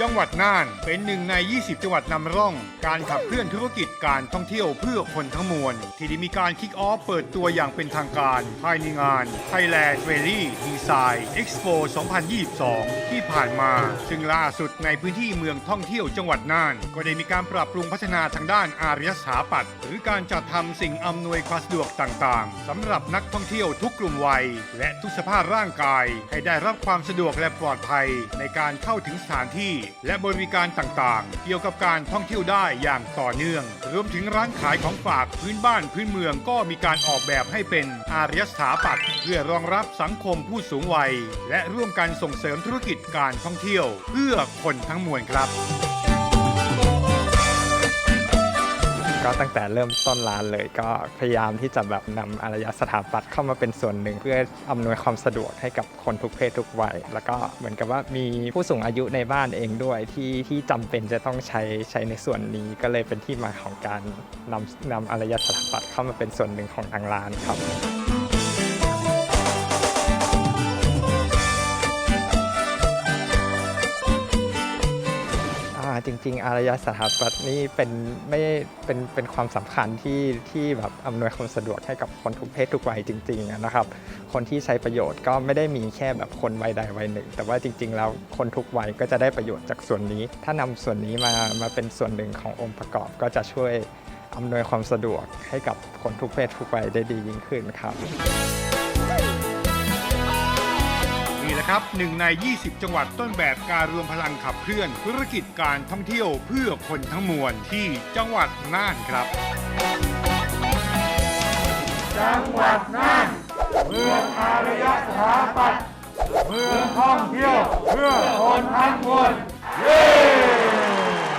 จังหวัดน่านเป็นหนึ่งใน 20 จังหวัดนำร่อง การขับเคลื่อนธุรกิจการท่องเที่ยวเพื่อคนทั้งมวล ที่ได้มีการคิกออฟเปิดตัวอย่างเป็นทางการ ภายในงาน Thailand r a l l y Design Expo 2022 ที่ผ่านมา ซึ่งล่าสุดในพื้นที่เมืองท่องเที่ยวจังหวัดน่าน ก็ได้มีการปรับปรุงพัฒนาทางด้านอารยสถาปัตย์หรือการจัดทำสิ่งอำนวยความสะดวกต่างๆสำหรับนักท่องเที่ยวทุกกลุ่มวัย และทุกสภาพร่างกาย ให้ได้รับความสะดวกและปลอดภัย ในการเข้าถึงสถานที่และบริการต่างๆ เกี่ยวกับการท่องเที่ยวได้อย่างต่อเนื่อง รวมถึงร้านขายของฝากพื้นบ้านพื้นเมืองก็มีการออกแบบให้เป็นอารยสถาปัตย์เพื่อรองรับสังคมผู้สูงวัย และร่วมกันส่งเสริมธุรกิจการท่องเที่ยว เพื่อคนทั้งมวลครับ ก็ตั้งแต่เริ่มต้นร้านเลยก็พยายามที่จะแบบนำอารยสถาปัตย์เข้ามาเป็นส่วนหนึ่ง เพื่ออำนวยความสะดวกให้กับคนทุกเพศทุกวัย แล้วก็เหมือนกับว่ามีผู้สูงอายุในบ้านเองด้วยที่ที่จำเป็นจะต้องใช้ใช้ในส่วนนี้ก็เลยเป็นที่มาของการนำนำอารยสถาปัตย์เข้ามาเป็นส่วนหนึ่งของทางร้านครับ จริง ๆ อารยสถาปัตย์นี่เป็นไม่เป็นเป็นความสำคัญที่ที่แบบอำนวยความสะดวกให้กับคนทุกเพศทุกวัยจริงๆนะครับ คนที่ใช้ประโยชน์ก็ไม่ได้มีแค่แบบคนวัยใดวัยหนึ่ง แต่ว่าจริง ๆ แล้วคนทุกวัยก็จะได้ประโยชน์จากส่วนนี้ ถ้านำส่วนนี้มามาเป็นส่วนหนึ่งขององค์ประกอบก็จะช่วยอำนวยความสะดวกให้กับคนทุกเพศทุกวัยได้ดียิ่งขึ้นครับ นะครับหนึ่งใน 20 จังหวัดต้นแบบการรวมพลังขับเคลื่อน ธุรกิจการท่องเที่ยวเพื่อคนทั้งมวลที่จังหวัดน่านครับ จังหวัดน่านเมืองอารยสถาปัตย์เมืองท่องเที่ยวเพื่อคนทั้งมวลเย้